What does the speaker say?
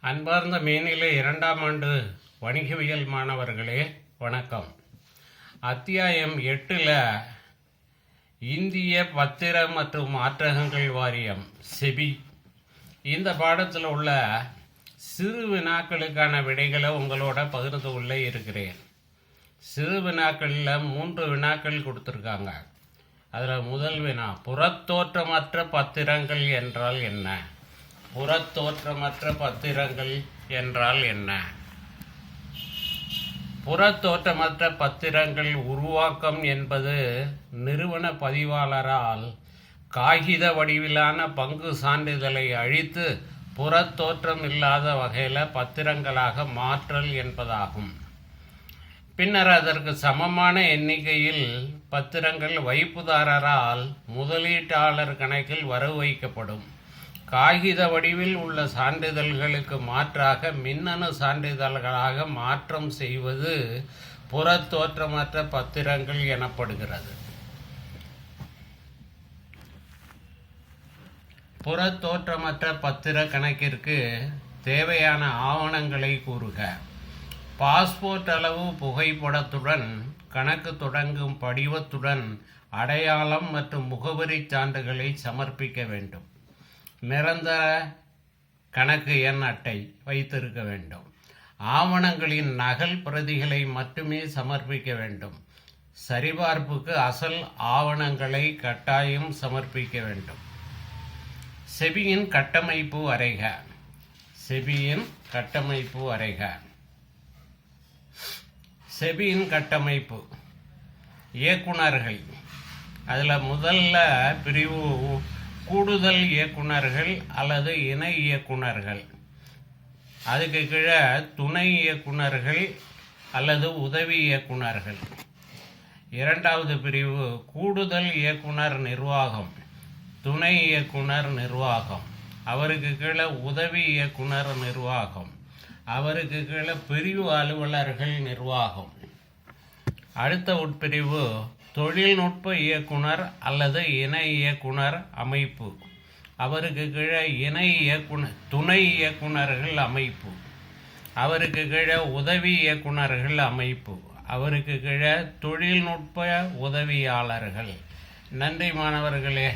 அன்பார்ந்த மேனிலை இரண்டாம் ஆண்டு வணிகவியல் மாணவர்களே வணக்கம். அத்தியாயம் எட்டில் இந்திய பத்திர மற்றும் மாற்றகங்கள் வாரியம் செபி. இந்த பாடத்தில் உள்ள சிறு வினாக்களுக்கான விடைகளை உங்களோட பகிர்ந்து உள்ளே இருக்கிறேன். சிறு வினாக்களில் மூன்று வினாக்கள் கொடுத்துருக்காங்க. அதில் முதல் வினா புறத்தோற்றமற்ற பத்திரங்கள் என்றால் என்ன? புறத்தோற்றமற்ற பத்திரங்கள் என்றால் என்ன? புறத்தோற்றமற்ற பத்திரங்கள் உருவாக்கம் என்பது நிறுவன பதிவாளரால் காகித வடிவிலான பங்கு சான்றிதழை அழித்து புறத்தோற்றம் இல்லாத வகையில் பத்திரங்களாக மாற்றல் என்பதாகும். பின்னர் அதற்கு சமமான எண்ணிக்கையில் பத்திரங்கள் வைப்புதாரரால் முதலீட்டாளர் கணக்கில் வரவு வைக்கப்படும். காகித வடிவில் உள்ள சான்றிதழ்களுக்கு மாற்றாக மின்னணு சான்றிதழ்களாக மாற்றம் செய்வது புறத்தோற்றமற்ற பத்திரங்கள் எனப்படுகிறது. புறத்தோற்றமற்ற பத்திர கணக்கிற்கு தேவையான ஆவணங்களை கூறுக. பாஸ்போர்ட் அளவு புகைப்படத்துடன் கணக்கு தொடங்கும் படிவத்துடன் அடையாளம் மற்றும் முகவரி சான்றுகளை சமர்ப்பிக்க வேண்டும். நிரந்தர கணக்கு எண் அட்டை வைத்திருக்க வேண்டும். ஆவணங்களின் நகல் பிரதிகளை மட்டுமே சமர்ப்பிக்க வேண்டும். சரிபார்ப்புக்கு அசல் ஆவணங்களை கட்டாயம் சமர்ப்பிக்க வேண்டும். செபியின் கட்டமைப்பு வரைக செபியின் கட்டமைப்பு வரைக செபியின் கட்டமைப்பு. இயக்குனர்கள் அதில் முதல்ல பிரிவு கூடுதல் இயக்குனர்கள் அல்லது இணை இயக்குனர்கள் அதுக்கு கீழே துணை இயக்குனர்கள் அல்லது உதவி இயக்குனர்கள் இரண்டாவது பிரிவு கூடுதல் இயக்குனர் நிர்வாகம். துணை இயக்குனர் நிர்வாகம். அவருக்கு கீழே உதவி இயக்குனர் நிர்வாகம். அவருக்கு கீழே பிரிவு அலுவலர்கள் நிர்வாகம். அடுத்த உட்பிரிவு தொழில்நுட்ப இயக்குனர் அல்லது இணை இயக்குனர் அமைப்பு. அவருக்கு கீழே இணை இயக்குனர் துணை இயக்குனர்கள் அமைப்பு. அவருக்கு கீழே உதவி இயக்குனர்கள் அமைப்பு. அவருக்கு கீழே தொழில்நுட்ப உதவியாளர்கள். நன்றி மாணவர்களே.